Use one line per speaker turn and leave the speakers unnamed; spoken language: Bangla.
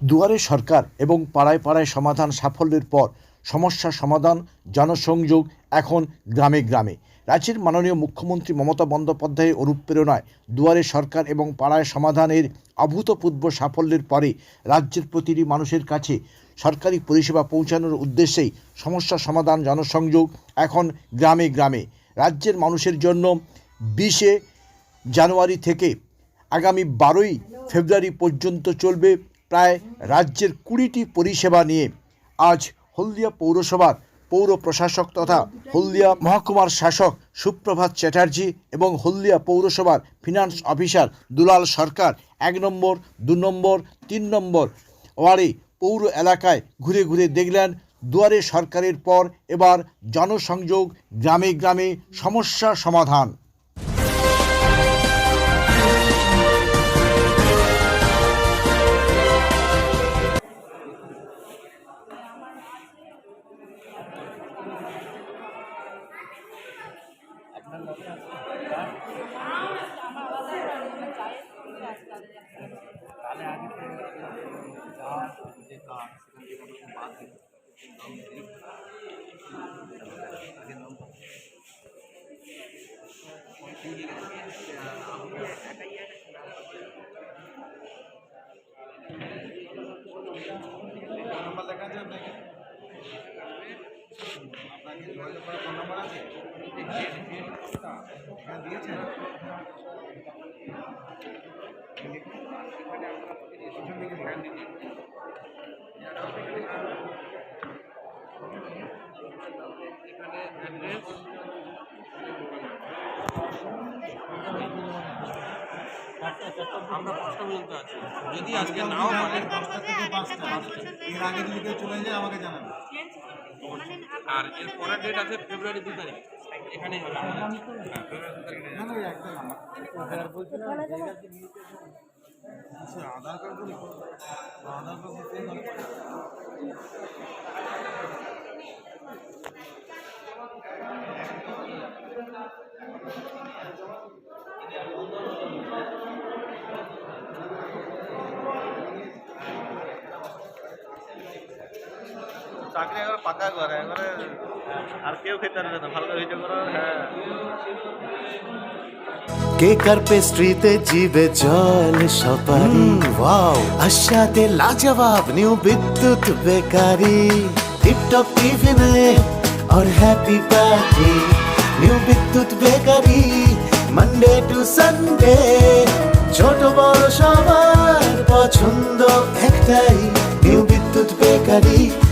দুয়ারে সরকার এবং পাড়ায় পাড়ায় সমাধান সাফল্যের পর সমস্যা সমাধান, জনসংযোগ এখন গ্রামে গ্রামে। রাজ্যের মাননীয় মুখ্যমন্ত্রী মমতা বন্দ্যোপাধ্যায়ের অনুপ্রেরণায় দুয়ারে সরকার এবং পাড়ায় সমাধানের অভূতপূর্ব সাফল্যের পরে রাজ্যের প্রতিটি মানুষের কাছে সরকারি পরিষেবা পৌঁছানোর উদ্দেশ্যেই সমস্যা সমাধান, জনসংযোগ এখন গ্রামে গ্রামে। রাজ্যের মানুষের জন্য বিশে জানুয়ারি থেকে আগামী বারোই ফেব্রুয়ারি পর্যন্ত চলবে প্রায় রাজ্যের কুড়িটি পরিষেবা নিয়ে আজ হলদিয়া পৌরসভার পৌর প্রশাসক তথা হলদিয়া মহকুমার শাসক সুপ্রভাত চ্যাটার্জি এবং হলদিয়া পৌরসভার ফিনান্স অফিসার দুলাল সরকার এক নম্বর, দু নম্বর, তিন নম্বর ওয়ার্ডে পৌর এলাকায় ঘুরে ঘুরে দেখলেন দুয়ারে সরকারের পর এবার জনসংযোগ, গ্রামে গ্রামে সমস্যা সমাধান।
তাহলে আগে যাওয়ার যে কাজ সেখান থেকে রকম বাদ আগে নম্বর
আছে আপনাকে আপনাকে। যোগাযোগ করার ফোন নাম্বার আছে হ্যাঁ দিয়েছেন পিছন দিকে
আমরা পাঁচটা পর্যন্ত আছি। যদি আজকে নাও মানে
দশটা থেকে পাঁচটা এর আগে যদি কেউ চলে যায় আমাকে জানাবেন।
আর এর পরের ডেট আছে ফেব্রুয়ারি দু তারিখ। এখানেই হবে আমাদের। হ্যাঁ, দু
নাম্বার। আচ্ছা আধার কার্ড আধার কার্ড দিতে হবে।
চাকরি একবার পাকা করে একবারে আর কেউ খেতে পারবে না ভালো করে ভিডিও করো হ্যাঁ
কেকার পেস্ট্রিতে জিবে জল সপারি ওয়াও আশাতে লাজবাব নিউ বিদ্যুৎ বেকারি টিপটপ টিফিনে और happy party new Bidyut bakery Monday to Sunday ছোট বড় সবার পছন্দ একটাই নিউ বিদ্যুৎ বেকারি